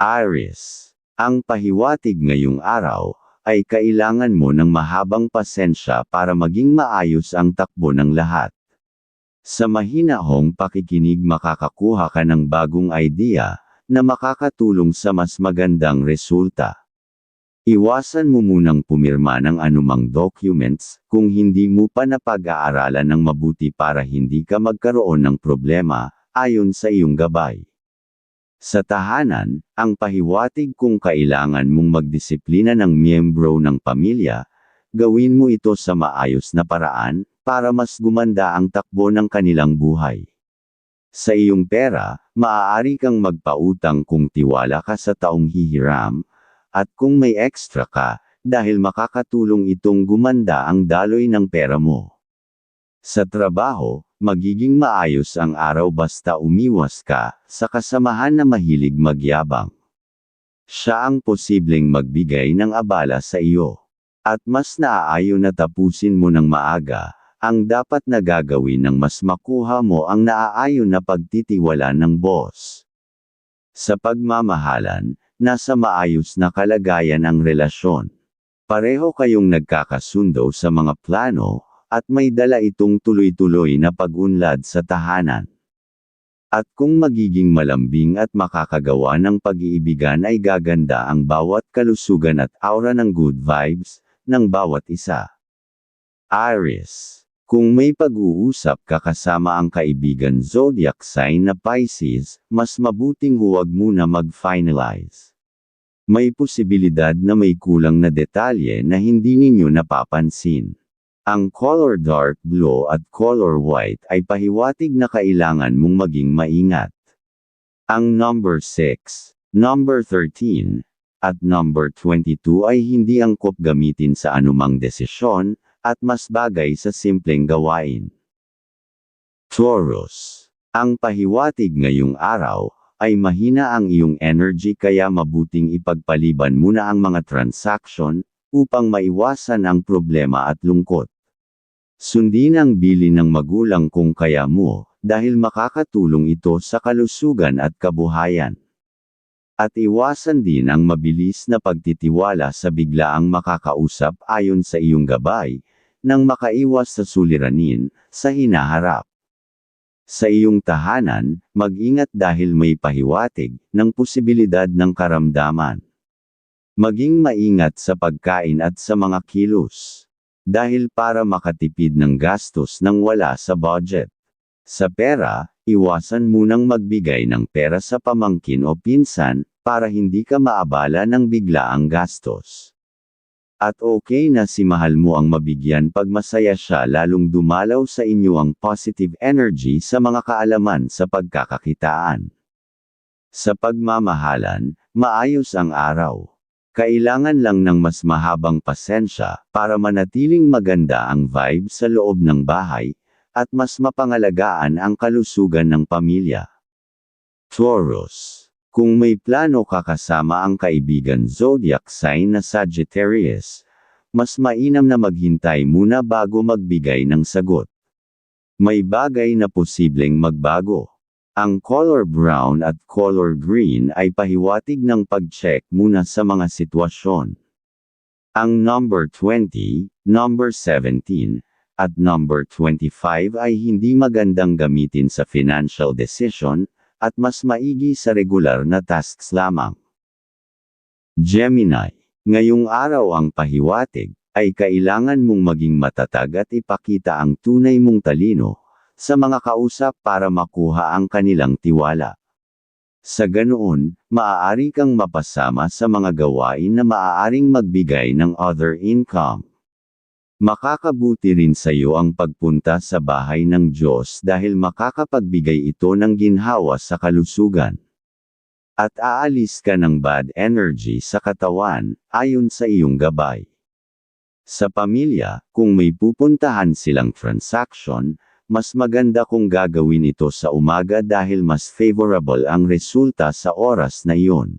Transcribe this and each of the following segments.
Aries, ang pahiwatig ngayong araw, ay kailangan mo ng mahabang pasensya para maging maayos ang takbo ng lahat. Sa mahinahong pakikinig makakakuha ka ng bagong idea, na makakatulong sa mas magandang resulta. Iwasan mo munang pumirma ng anumang documents, kung hindi mo pa napag-aaralan ng mabuti para hindi ka magkaroon ng problema, ayon sa iyong gabay. Sa tahanan, ang pahiwatig kung kailangan mong magdisiplina ng miyembro ng pamilya, gawin mo ito sa maayos na paraan, para mas gumanda ang takbo ng kanilang buhay. Sa iyong pera, maaari kang magpautang kung tiwala ka sa taong hihiram, at kung may extra ka, dahil makakatulong itong gumanda ang daloy ng pera mo. Sa trabaho, magiging maayos ang araw basta umiwas ka sa kasamahan na mahilig magyabang. Siya ang posibleng magbigay ng abala sa iyo. At mas naaayon na tapusin mo ng maaga, ang dapat na gagawin ng mas makuha mo ang naaayon na pagtitiwala ng boss. Sa pagmamahalan, nasa maayos na kalagayan ang relasyon. Pareho kayong nagkakasundo sa mga plano, at may dala itong tuloy-tuloy na pag-unlad sa tahanan. At kung magiging malambing at makakagawa ng pag-iibigan ay gaganda ang bawat kalusugan at aura ng good vibes, ng bawat isa. Aries. Kung may pag-uusap ka kasama ang kaibigan zodiac sign na Pisces, mas mabuting huwag muna mag-finalize. May posibilidad na may kulang na detalye na hindi ninyo napapansin. Ang color dark blue at color white ay pahiwatig na kailangan mong maging maingat. Ang number 6, number 13, at number 22 ay hindi angkop gamitin sa anumang desisyon, at mas bagay sa simpleng gawain. Taurus. Ang pahiwatig ngayong araw, ay mahina ang iyong energy kaya mabuting ipagpaliban muna ang mga transaction, upang maiwasan ang problema at lungkot. Sundin ang bili ng magulang kung kaya mo, dahil makakatulong ito sa kalusugan at kabuhayan. At iwasan din ang mabilis na pagtitiwala sa biglaang makakausap ayon sa iyong gabay, nang makaiwas sa suliranin, sa hinaharap. Sa iyong tahanan, mag-ingat dahil may pahiwatig, ng posibilidad ng karamdaman. Maging maingat sa pagkain at sa mga kilos. Dahil para makatipid ng gastos nang wala sa budget. Sa pera, iwasan munang magbigay ng pera sa pamangkin o pinsan, para hindi ka maabala ng biglaang gastos. At okay na si mahal mo ang mabigyan pag masaya siya lalong dumalaw sa inyo ang positive energy sa mga kaalaman sa pagkakakitaan. Sa pagmamahalan, maayos ang araw. Kailangan lang ng mas mahabang pasensya para manatiling maganda ang vibe sa loob ng bahay, at mas mapangalagaan ang kalusugan ng pamilya. Taurus kung may plano ka kasama ang kaibigan zodiac sign na Sagittarius, mas mainam na maghintay muna bago magbigay ng sagot. May bagay na posibleng magbago. Ang color brown at color green ay pahiwatig ng pag-check muna sa mga sitwasyon. Ang number 20, number 17, at number 25 ay hindi magandang gamitin sa financial decision, at mas maigi sa regular na tasks lamang. Gemini, ngayong araw ang pahiwatig, ay kailangan mong maging matatag at ipakita ang tunay mong talino, sa mga kausap para makuha ang kanilang tiwala. Sa ganoon, maaari kang mapasama sa mga gawain na maaaring magbigay ng other income. Makakabuti rin sa iyo ang pagpunta sa bahay ng Diyos dahil makakapagbigay ito ng ginhawa sa kalusugan. At aalis ka ng bad energy sa katawan, ayon sa iyong gabay. Sa pamilya, kung may pupuntahan silang transaction, mas maganda kung gagawin ito sa umaga dahil mas favorable ang resulta sa oras na iyon.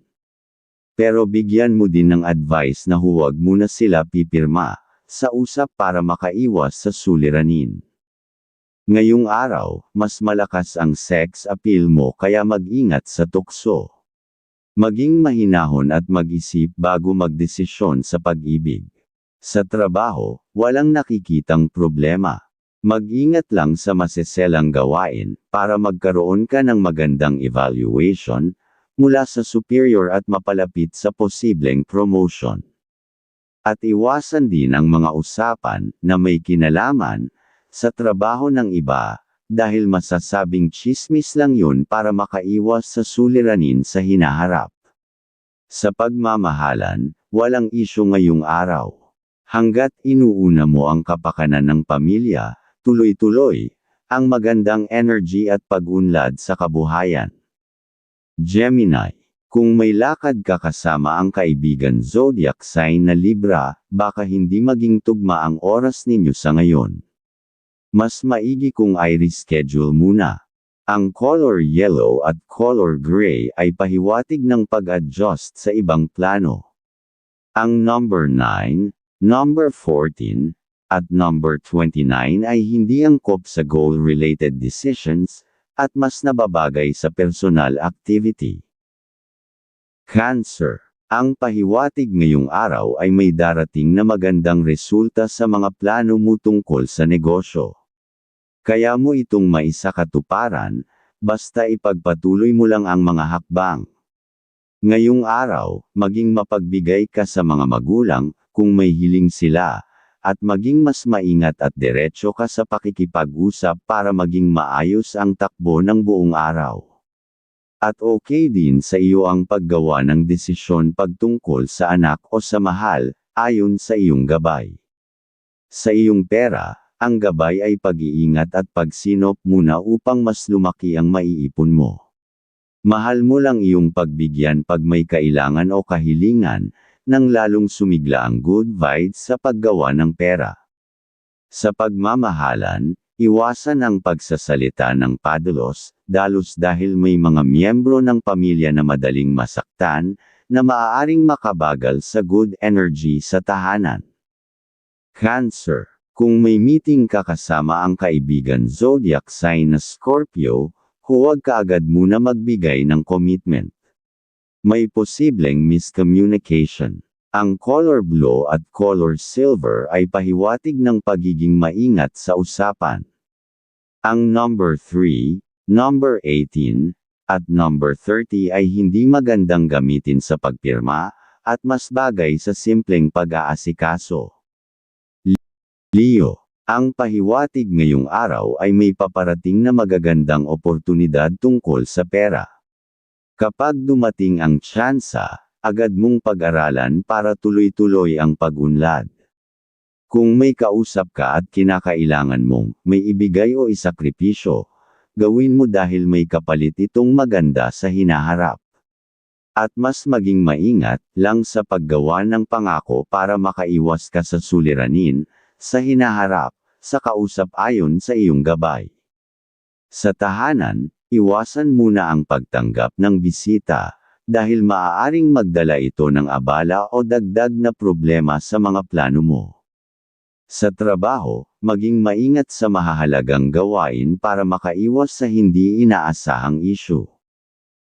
Pero bigyan mo din ng advice na huwag muna sila pipirma, sa usap para makaiwas sa suliranin. Ngayong araw, mas malakas ang sex appeal mo kaya mag-ingat sa tukso. Maging mahinahon at mag-isip bago magdesisyon sa pag-ibig. Sa trabaho, walang nakikitang problema. Mag-ingat lang sa maseselang gawain para magkaroon ka ng magandang evaluation mula sa superior at mapalapit sa posibleng promotion. At iwasan din ang mga usapan na may kinalaman sa trabaho ng iba dahil masasabing chismis lang yun para makaiwas sa suliranin sa hinaharap. Sa pagmamahalan, walang isyo ngayong araw. Hanggat inuuna mo ang kapakanan ng pamilya, tuloy-tuloy, ang magandang energy at pag-unlad sa kabuhayan. Gemini, kung may lakad ka kasama ang kaibigan zodiac sign na Libra, baka hindi maging tugma ang oras ninyo sa ngayon. Mas maigi kung ay reschedule muna. Ang color yellow at color gray ay pahiwatig ng pag-adjust sa ibang plano. Ang number 9, number 14, at number 29 ay hindi angkop sa goal-related decisions, at mas nababagay sa personal activity. Cancer. Ang pahiwatig ngayong araw ay may darating na magandang resulta sa mga plano mo tungkol sa negosyo. Kaya mo itong maisakatuparan, basta ipagpatuloy mo lang ang mga hakbang. Ngayong araw, maging mapagbigay ka sa mga magulang, kung may hiling sila, at maging mas maingat at diretso ka sa pakikipag-usap para maging maayos ang takbo ng buong araw. At okay din sa iyo ang paggawa ng desisyon pagtungkol sa anak o sa mahal, ayon sa iyong gabay. Sa iyong pera, ang gabay ay pag-iingat at pagsinop muna upang mas lumaki ang maiipon mo. Mahal mo lang iyong pagbigyan pag may kailangan o kahilingan, nang lalong sumigla ang good vibes sa paggawa ng pera. Sa pagmamahalan, iwasan ang pagsasalita ng padalos, dalos dahil may mga miyembro ng pamilya na madaling masaktan, na maaaring makabagal sa good energy sa tahanan. Cancer. Kung may meeting ka kasama ang kaibigan zodiac sign na Scorpio, huwag ka agad muna magbigay ng commitment may posibleng miscommunication. Ang color blue at color silver ay pahiwatig ng pagiging maingat sa usapan. Ang number 3, number 18, at number 30 ay hindi magandang gamitin sa pagpirma, at mas bagay sa simpleng pag-aasikaso. Leo, ang pahiwatig ngayong araw ay may paparating na magagandang oportunidad tungkol sa pera. Kapag dumating ang tsansa, agad mong pag-aralan para tuloy-tuloy ang pag-unlad. Kung may kausap ka at kinakailangan mong may ibigay o isakripisyo, gawin mo dahil may kapalit itong maganda sa hinaharap. At mas maging maingat lang sa paggawa ng pangako para makaiwas ka sa suliranin, sa hinaharap, sa kausap ayon sa iyong gabay. Sa tahanan, Iwasan muna ang pagtanggap ng bisita, dahil maaaring magdala ito ng abala o dagdag na problema sa mga plano mo. Sa trabaho, maging maingat sa mahahalagang gawain para makaiwas sa hindi inaasahang isyu.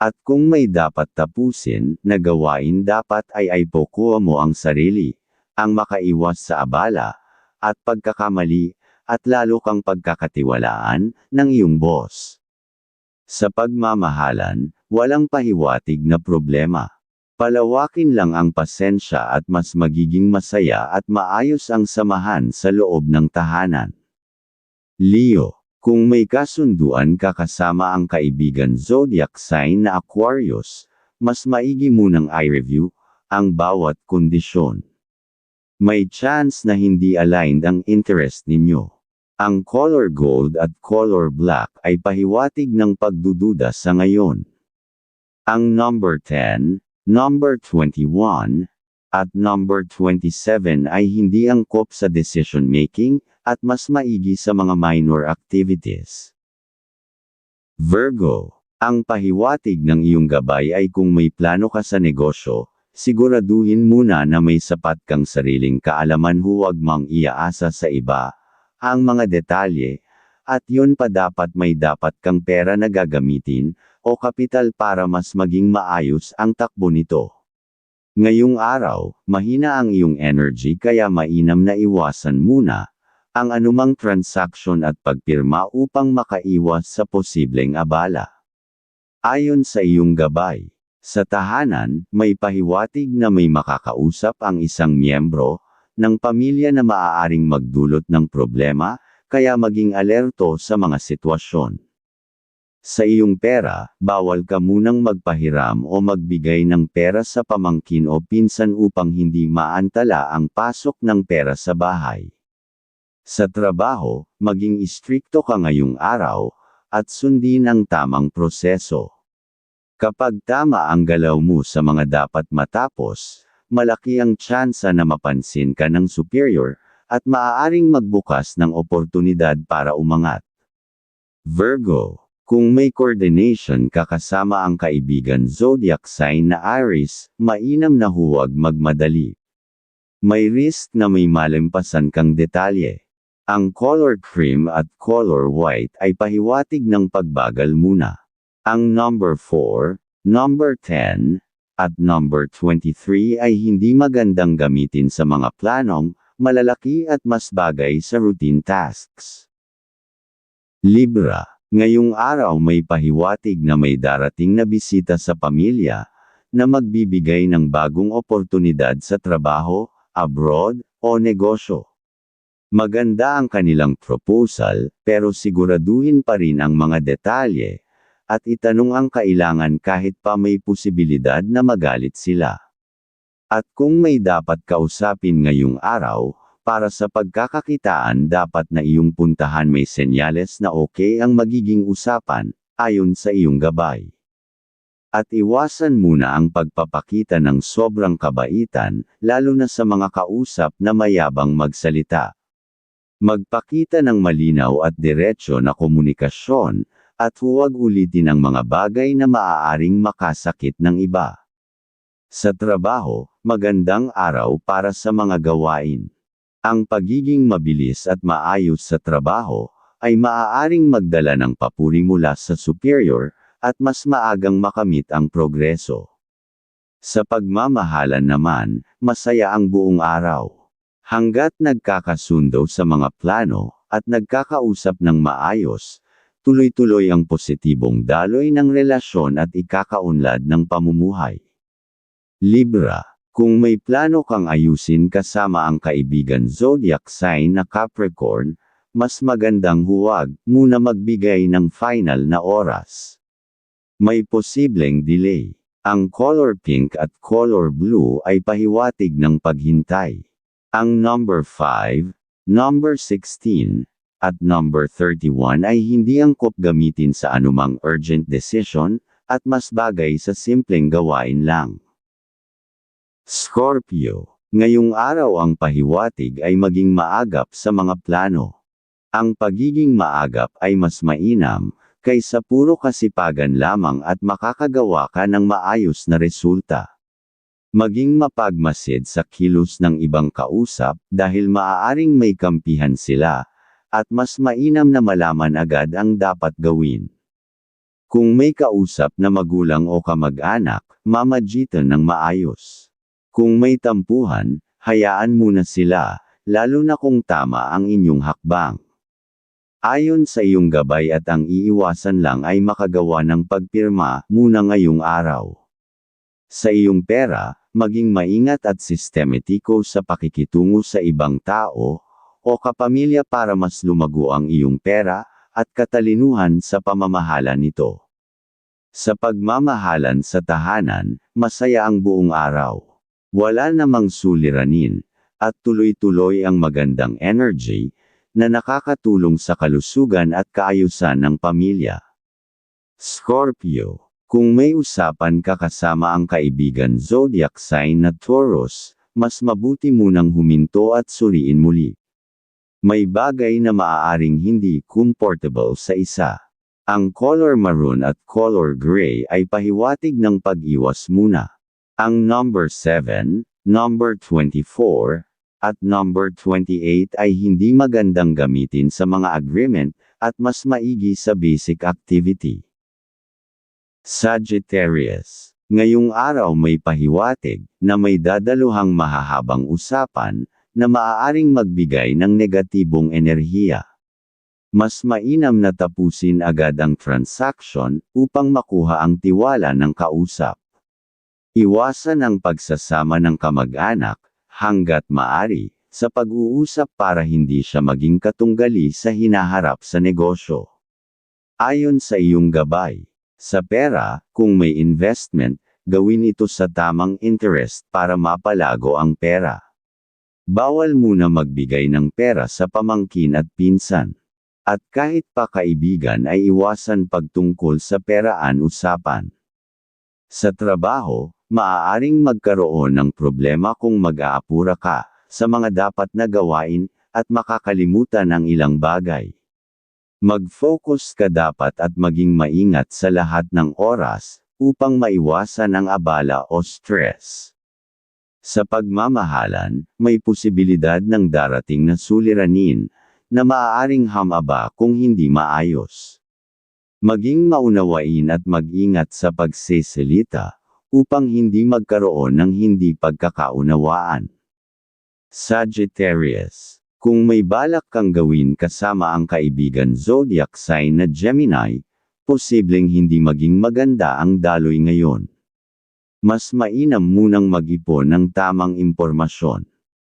At kung may dapat tapusin, na gawain dapat ay ay pokuha mo ang sarili, ang makaiwas sa abala, at pagkakamali, at lalo kang pagkakatiwalaan, ng iyong boss. Sa pagmamahalan, walang pahiwatig na problema. Palawakin lang ang pasensya at mas magiging masaya at maayos ang samahan sa loob ng tahanan. Leo, kung may kasunduan ka kasama ang kaibigan zodiac sign na Aquarius, mas maigi munang i-review ang bawat kondisyon. May chance na hindi aligned ang interest ninyo. Ang color gold at color black ay pahiwatig ng pagdududa sa ngayon. Ang number 10, number 21, at number 27 ay hindi angkop sa decision making, at mas maigi sa mga minor activities. Virgo, ang pahiwatig ng iyong gabay ay kung may plano ka sa negosyo, siguraduhin muna na may sapat kang sariling kaalaman huwag mang iaasa sa iba, ang mga detalye, at yun pa dapat may dapat kang pera na gagamitin, o kapital para mas maging maayos ang takbo nito. Ngayong araw, mahina ang iyong energy kaya mainam na iwasan muna, ang anumang transaksyon at pagpirma upang makaiwas sa posibleng abala. Ayon sa iyong gabay, sa tahanan, may pahiwatig na may makakausap ang isang miyembro ng pamilya na maaaring magdulot ng problema, kaya maging alerto sa mga sitwasyon. Sa iyong pera, bawal ka munang magpahiram o magbigay ng pera sa pamangkin o pinsan upang hindi maantala ang pasok ng pera sa bahay. Sa trabaho, maging istrikto ka ngayong araw, at sundin ang tamang proseso. Kapag tama ang galaw mo sa mga dapat matapos, malaki ang tsansa na mapansin ka ng superior, at maaaring magbukas ng oportunidad para umangat. Virgo kung may coordination ka kasama ang kaibigan zodiac sign na Aries, mainam na huwag magmadali. May risk na may malimpasan kang detalye. Ang color cream at color white ay pahiwatig ng pagbagal muna. Ang number 4, number 10, at number 23 ay hindi magandang gamitin sa mga planong, malalaki at mas bagay sa routine tasks. Libra Ngayong araw may pahiwatig na may darating na bisita sa pamilya, na magbibigay ng bagong oportunidad sa trabaho, abroad, o negosyo. Maganda ang kanilang proposal, pero siguraduhin pa rin ang mga detalye, at itanong ang kailangan kahit pa may posibilidad na magalit sila. At kung may dapat kausapin ngayong araw, para sa pagkakakitaan dapat na iyong puntahan may senyales na okay ang magiging usapan, ayon sa iyong gabay. At iwasan muna ang pagpapakita ng sobrang kabaitan, lalo na sa mga kausap na mayabang magsalita. Magpakita ng malinaw at diretsyo na komunikasyon, at huwag ulitin ang mga bagay na maaaring makasakit ng iba. Sa trabaho, magandang araw para sa mga gawain. Ang pagiging mabilis at maayos sa trabaho, ay maaaring magdala ng papuri mula sa superior, at mas maagang makamit ang progreso. Sa pagmamahalan naman, masaya ang buong araw. Hanggat nagkakasundo sa mga plano, at nagkakausap ng maayos, tuloy-tuloy ang positibong daloy ng relasyon at ikakaunlad ng pamumuhay. Libra kung may plano kang ayusin kasama ang kaibigan zodiac sign na Capricorn, mas magandang huwag muna magbigay ng final na oras. May posibleng delay. Ang color pink at color blue ay pahiwatig ng paghintay. Ang number 5, number 16, at number 31 ay hindi angkop gamitin sa anumang urgent decision, at mas bagay sa simpleng gawain lang. Scorpio. Ngayong araw ang pahiwatig ay maging maagap sa mga plano. Ang pagiging maagap ay mas mainam, kaysa puro kasipagan lamang at makakagawa ka ng maayos na resulta. Maging mapagmasid sa kilos ng ibang kausap dahil maaaring may kampihan sila, at mas mainam na malaman agad ang dapat gawin. Kung may kausap na magulang o kamag-anak, mamagitan ng maayos. Kung may tampuhan, hayaan muna sila, lalo na kung tama ang inyong hakbang. Ayon sa iyong gabay at ang iiwasan lang ay makagawa ng pagpirma muna ngayong araw. Sa iyong pera, maging maingat at sistematiko sa pakikitungo sa ibang tao, o kapamilya para mas lumago ang iyong pera, at katalinuhan sa pamamahala nito. Sa pagmamahalan sa tahanan, masaya ang buong araw. Wala namang suliranin, at tuloy-tuloy ang magandang energy, na nakakatulong sa kalusugan at kaayusan ng pamilya. Scorpio, kung may usapan ka kasama ang kaibigan zodiac sign na Taurus, mas mabuti munang huminto at suriin muli. May bagay na maaaring hindi comfortable sa isa. Ang color maroon at color gray ay pahiwatig ng pag-iwas muna. Ang number 7, number 24, at number 28 ay hindi magandang gamitin sa mga agreement, at mas maigi sa basic activity. Sagittarius. Ngayong araw may pahiwatig na may dadaluhang mahahabang usapan na maaaring magbigay ng negatibong enerhiya. Mas mainam na tapusin agad ang transaction upang makuha ang tiwala ng kausap. Iwasan ang pagsasama ng kamag-anak hanggat maari sa pag-uusap para hindi siya maging katunggali sa hinaharap sa negosyo. Ayon sa iyong gabay, sa pera, kung may investment, gawin ito sa tamang interest para mapalago ang pera. Bawal muna magbigay ng pera sa pamangkin at pinsan. At kahit pa kaibigan ay iwasan pagtungkol sa peraan usapan. Sa trabaho, maaaring magkaroon ng problema kung mag-aapura ka sa mga dapat na gawain at makakalimutan ang ilang bagay. Mag-focus ka dapat at maging maingat sa lahat ng oras, upang maiwasan ang abala o stress. Sa pagmamahalan, may posibilidad ng darating na suliranin, na maaaring hamaba kung hindi maayos. Maging maunawain at mag-ingat sa pagseselita, upang hindi magkaroon ng hindi pagkakaunawaan. Sagittarius kung may balak kang gawin kasama ang kaibigan zodiac sign na Gemini, posibleng hindi maging maganda ang daloy ngayon. Mas mainam munang mag-ipon ng tamang impormasyon.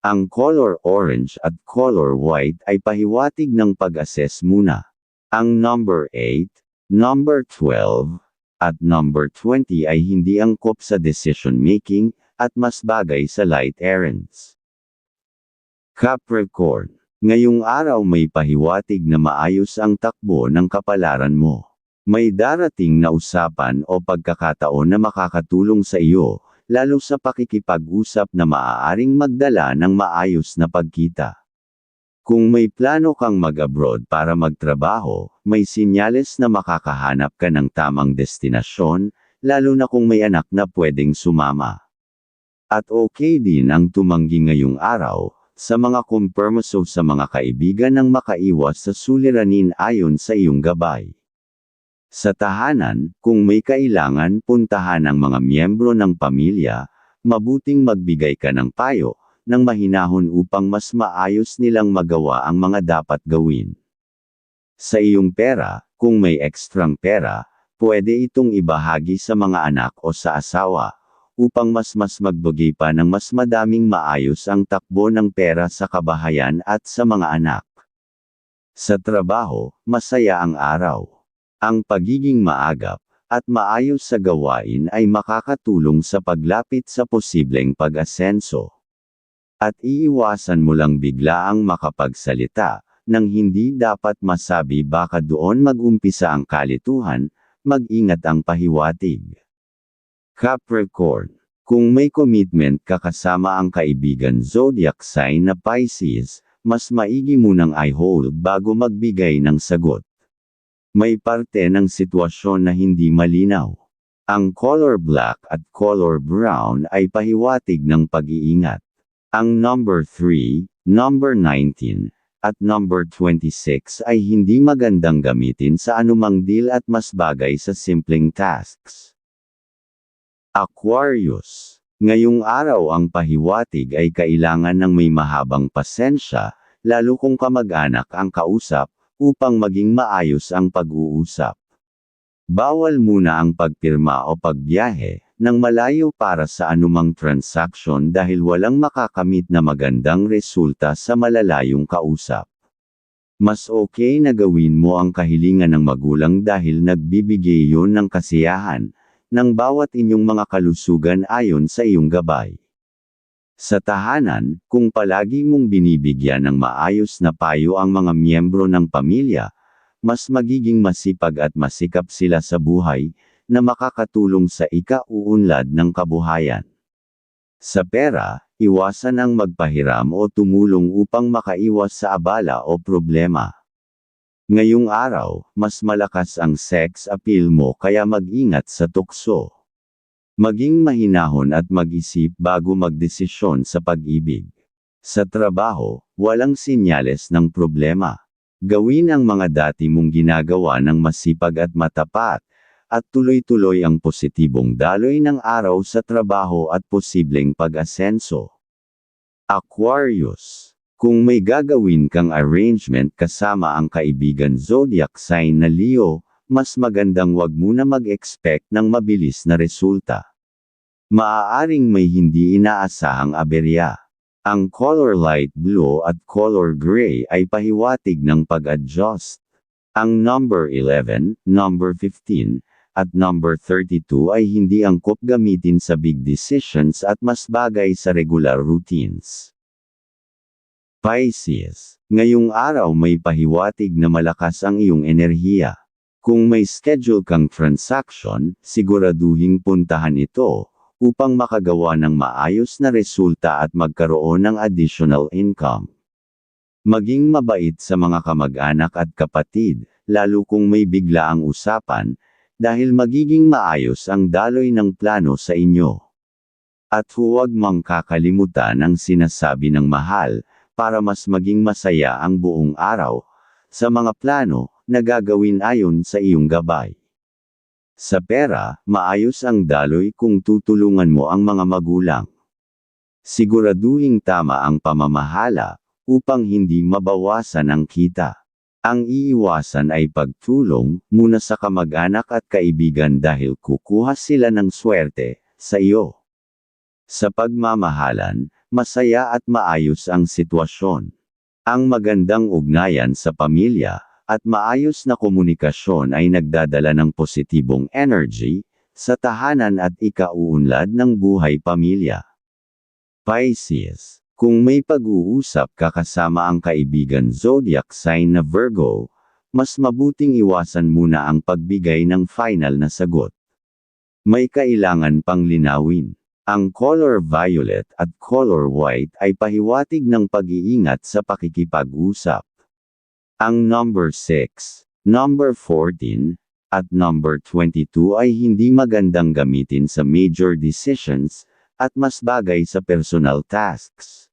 Ang color orange at color white ay pahiwatig ng pag-assess muna. Ang number 8, number 12, at number 20 ay hindi angkop sa decision making, at mas bagay sa light errands. Capricorn. Ngayong araw may pahiwatig na maayos ang takbo ng kapalaran mo. May darating na usapan o pagkakataon na makakatulong sa iyo, lalo sa pakikipag-usap na maaaring magdala ng maayos na pagkita. Kung may plano kang mag-abroad para magtrabaho, may sinyales na makakahanap ka ng tamang destinasyon, lalo na kung may anak na pwedeng sumama. At okay din ang tumanggi ngayong araw, sa mga kompermaso sa mga kaibigan ng makaiwas sa suliranin ayon sa iyong gabay. Sa tahanan, kung may kailangan puntahan ng mga miyembro ng pamilya, mabuting magbigay ka ng payo, ng mahinahon upang mas maayos nilang magawa ang mga dapat gawin. Sa iyong pera, kung may ekstrang pera, pwede itong ibahagi sa mga anak o sa asawa, upang mas mas magbagay pa ng mas madaming maayos ang takbo ng pera sa kabahayan at sa mga anak. Sa trabaho, masaya ang araw. Ang pagiging maagap, at maayos sa gawain ay makakatulong sa paglapit sa posibleng pag-asenso. At iiwasan mo lang bigla ang makapagsalita, nang hindi dapat masabi baka doon mag-umpisa ang kalituhan, mag-ingat ang pahiwatig. Capricorn. Kung may commitment ka kasama ang kaibigan zodiac sign na Pisces, mas maigi munang i-hold bago magbigay ng sagot. May parte ng sitwasyon na hindi malinaw. Ang color black at color brown ay pahiwatig ng pag-iingat. Ang number 3, number 19, at number 26 ay hindi magandang gamitin sa anumang deal at mas bagay sa simpleng tasks. Aquarius. Ngayong araw ang pahiwatig ay kailangan ng may mahabang pasensya, lalo kung kamag-anak ang kausap, upang maging maayos ang pag-uusap. Bawal muna ang pagpirma o pagbiyahe, ng malayo para sa anumang transaksyon dahil walang makakamit na magandang resulta sa malalayong kausap. Mas okay na gawin mo ang kahilingan ng magulang dahil nagbibigay yon ng kasiyahan, ng bawat inyong mga kalusugan ayon sa iyong gabay. Sa tahanan, kung palagi mong binibigyan ng maayos na payo ang mga miyembro ng pamilya, mas magiging masipag at masikap sila sa buhay, na makakatulong sa ikauunlad ng kabuhayan. Sa pera, iwasan ang magpahiram o tumulong upang makaiwas sa abala o problema. Ngayong araw, mas malakas ang sex appeal mo kaya mag-ingat sa tukso. Maging mahinahon at mag-isip bago magdesisyon sa pag-ibig. Sa trabaho, walang sinyales ng problema. Gawin ang mga dati mong ginagawa ng masipag at matapat, at tuloy-tuloy ang positibong daloy ng araw sa trabaho at posibleng pag-asenso. Aquarius. Kung may gagawin kang arrangement kasama ang kaibigan zodiac sign na Leo, mas magandang wag muna mag-expect ng mabilis na resulta. Maaaring may hindi inaasahang aberya. Ang color light blue at color gray ay pahiwatig ng pag-adjust. Ang number 11, number 15, at number 32 ay hindi angkop gamitin sa big decisions at mas bagay sa regular routines. Pisces, ngayong araw may pahiwatig na malakas ang iyong enerhiya. Kung may schedule kang transaction, siguraduhing puntahan ito, upang makagawa ng maayos na resulta at magkaroon ng additional income. Maging mabait sa mga kamag-anak at kapatid, lalo kung may bigla ang usapan, dahil magiging maayos ang daloy ng plano sa inyo. At huwag mang kakalimutan ang sinasabi ng mahal, para mas maging masaya ang buong araw, sa mga plano na gagawin ayon sa iyong gabay. Sa pera, maayos ang daloy kung tutulungan mo ang mga magulang. Siguraduhing tama ang pamamahala, upang hindi mabawasan ang kita. Ang iiwasan ay pagtulong, muna sa kamag-anak at kaibigan dahil kukuha sila ng swerte, sa iyo. Sa pagmamahalan, masaya at maayos ang sitwasyon. Ang magandang ugnayan sa pamilya, at maayos na komunikasyon ay nagdadala ng positibong energy, sa tahanan at ikauunlad ng buhay pamilya. Pisces Kung may pag-uusap ka kasama ang kaibigan zodiac sign na Virgo, mas mabuting iwasan muna ang pagbigay ng final na sagot. May kailangan pang linawin. Ang color violet at color white ay pahiwatig ng pag-iingat sa pakikipag-usap. Ang number 6, number 14, at number 22 ay hindi magandang gamitin sa major decisions, at mas bagay sa personal tasks.